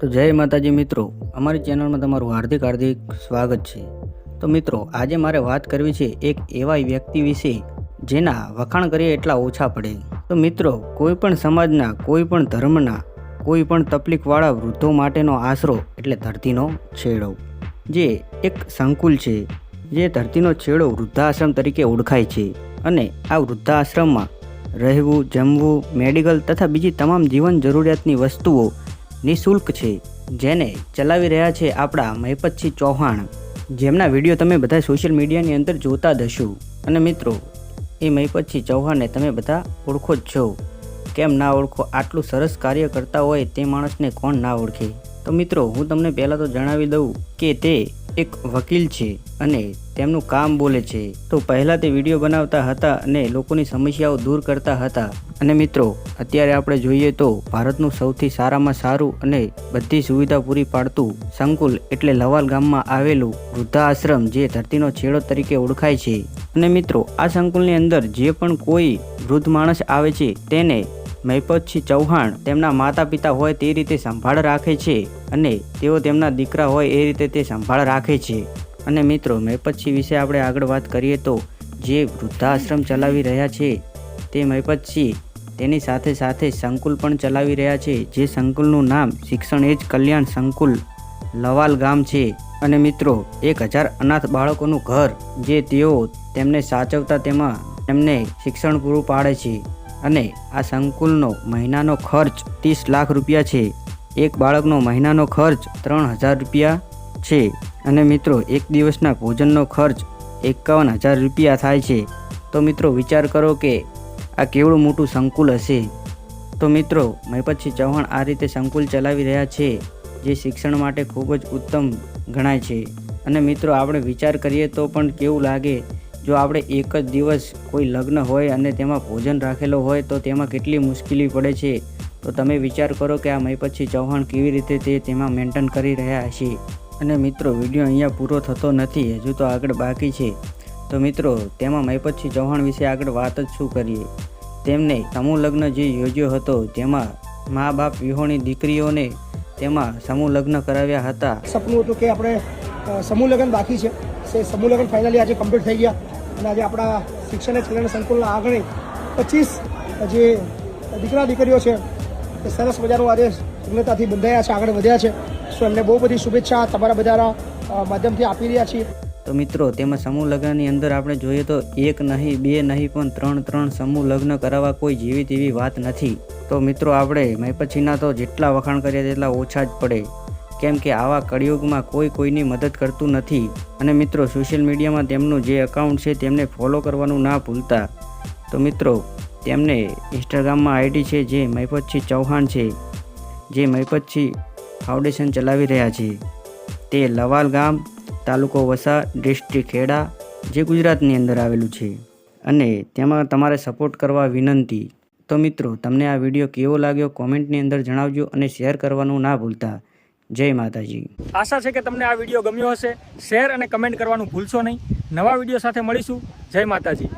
તો જય માતાજી મિત્રો. અમારી ચેનલમાં તમારું હાર્દિક હાર્દિક સ્વાગત છે. તો મિત્રો, આજે મારે વાત કરવી છે એક એવા વ્યક્તિ વિશે, જેના વખાણ કરીએ એટલા ઓછા પડે. તો મિત્રો, કોઈ પણ સમાજના, કોઈ પણ ધર્મના, કોઈ પણ તકલીફવાળા વૃદ્ધો માટેનો આશરો એટલે ધરતીનો છેડો, જે એક સંકુલ છે, જે ધરતીનો છેડો વૃદ્ધાશ્રમ તરીકે ઓળખાય છે. અને આ વૃદ્ધાશ્રમમાં રહેવું, જમવું, મેડિકલ તથા બીજી તમામ જીવન જરૂરિયાતની વસ્તુઓ નિઃશુલ્ક છે, જેને ચલાવી રહ્યા છે આપણા મહેપતસિંહ ચૌહાણ. જેમના વીડિયો તમે બધા સોશિયલ મીડિયાની અંદર જોતા જ હશો. અને મિત્રો, એ મહિપતસિંહ ચૌહાણને તમે બધા ઓળખો જ છો. કેમ ના ઓળખો, આટલું સરસ કાર્ય કરતા હોય તે માણસને કોણ ના ઓળખે? તો મિત્રો, હું તમને પહેલાં તો જણાવી દઉં કે તે એક વકીલ છે અને તેમનું કામ બોલે છે. તો પહેલાં તે વીડિયો બનાવતા હતા અને લોકોની સમસ્યાઓ દૂર કરતા હતા. અને મિત્રો, અત્યારે આપણે જોઈએ તો ભારતનું સૌથી સારામાં સારું અને બધી સુવિધા પૂરી પાડતું સંકુલ એટલે લવાલ ગામમાં આવેલું વૃદ્ધાશ્રમ જે ધરતીનો છેડો તરીકે ઓળખાય છે. અને મિત્રો, આ સંકુલની અંદર જે પણ કોઈ વૃદ્ધ માણસ આવે છે, તેને મહિપતસિંહ ચૌહાણ તેમના માતા પિતા હોય તે રીતે સંભાળ રાખે છે અને તેઓ તેમના દીકરા હોય એ રીતે તે સંભાળ રાખે છે. અને મિત્રો, મહિપતસિંહ વિશે આપણે આગળ વાત કરીએ તો જે વૃદ્ધાશ્રમ ચલાવી રહ્યા છે તે મહિપતસિંહ તેની સાથે સાથે સંકુલ પણ ચલાવી રહ્યા છે, જે સંકુલનું નામ શિક્ષણ એજ કલ્યાણ સંકુલ લવાલ ગામ છે. અને મિત્રો, એક હજાર અનાથ બાળકોનું ઘર જે તેઓ તેમને સાચવતા તેમાં તેમને શિક્ષણ પૂરું પાડે છે. અને આ સંકુલનો મહિનાનો ખર્ચ ત્રીસ લાખ રૂપિયા છે. એક બાળકનો મહિનાનો ખર્ચ ત્રણ હજાર રૂપિયા છે. અને મિત્રો, એક દિવસના ભોજનનો ખર્ચ એકાવન હજાર રૂપિયા થાય છે. તો મિત્રો, વિચાર કરો કે આ કેવડું મોટું સંકુલ હશે. તો મિત્રો, મહિપતસિંહ ચૌહાણ આ રીતે સંકુલ ચલાવી રહ્યા છે, જે શિક્ષણ માટે ખૂબ જ ઉત્તમ ગણાય છે. અને મિત્રો, આપણે વિચાર કરીએ તો પણ કેવું લાગે જો આપણે એક જ દિવસ કોઈ લગ્ન હોય અને તેમાં ભોજન રાખેલો હોય, તો તેમાં કેટલી મુશ્કેલી પડે છે? તો તમે વિચાર કરો કે આ મહિપતસિંહ ચૌહાણ કેવી રીતે તે તેમાં મેન્ટેન કરી રહ્યા છે અને મિત્રો, વીડિયો અહીંયા પૂરો થતો નથી, હજુ તો આગળ બાકી છે. તો મિત્રો, તેમાં મહિપતસિંહ ચૌહાણ વિશે આગળ વાત જ શું કરીએ? તેમને સમૂહ લગ્ન જે યોજ્યો હતો તેમાં મા બાપ વિહોણી દીકરીઓને તેમાં સમૂહ લગ્ન કરાવ્યા હતા. સપનું હતું કે આપણે સમૂહ લગ્ન બાકી છે. સમૂહ લગ્ન ફાઇનલી આજે કમ્પ્લીટ થઈ ગયા. અને આજે આપણા શિક્ષણ કલ્યાણ સંકુલના આંગણે પચીસ, જે દીકરા દીકરીઓ છે, એ સરસ મજાનું આજે પૂર્ણતાથી બંધાયા છે આગળ વધ્યા છે. સો એમને બહુ બધી શુભેચ્છા તમારા બધાના માધ્યમથી આપી રહ્યા છીએ. તો મિત્રો, તેમાં સમૂહ લગ્નની અંદર આપણે જોઈએ તો એક નહીં, બે નહીં, પણ ત્રણ ત્રણ સમૂહ લગ્ન કરાવવા કોઈ જેવી તેવી વાત નથી. તો મિત્રો, આપણે મહિપતસિંહના તો જેટલા વખાણ કરીએ તેટલા ઓછા જ પડે. કેમ કે આવા કળિયુગમાં કોઈ કોઈની મદદ કરતું નથી. અને મિત્રો, સોશિયલ મીડિયામાં તેમનું જે એકાઉન્ટ છે તેમને ફોલો કરવાનું ના ભૂલતા. તો મિત્રો, તેમને ઇન્સ્ટાગ્રામમાં આઈડી છે જે મહિપતસિંહ ચૌહાણ છે, જે મહિપતસિંહ ફાઉન્ડેશન ચલાવી રહ્યા છે. તે લવાલ ગામ, તાલુકો વસા ડિસ્ટ્રિક્ટ ખેડા, જે ગુજરાતની અંદર આવેલું છે. અને તેમાં તમારે સપોર્ટ કરવા વિનંતી. તો મિત્રો, તમને આ વીડિયો કેવો લાગ્યો? કોમેન્ટની અંદર જણાવજો અને શેર કરવાનું ના ભૂલતા. જય માતાજી. આશા છે કે તમને આ વીડિયો ગમ્યો હશે. શેર અને કમેન્ટ કરવાનું ભૂલશો નહીં. નવા વીડિયો સાથે મળીશું. જય માતાજી.